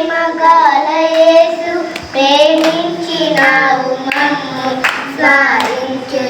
ప్రేమగాలయేసు ప్రేమించినావు మమ్ము స్మరించు.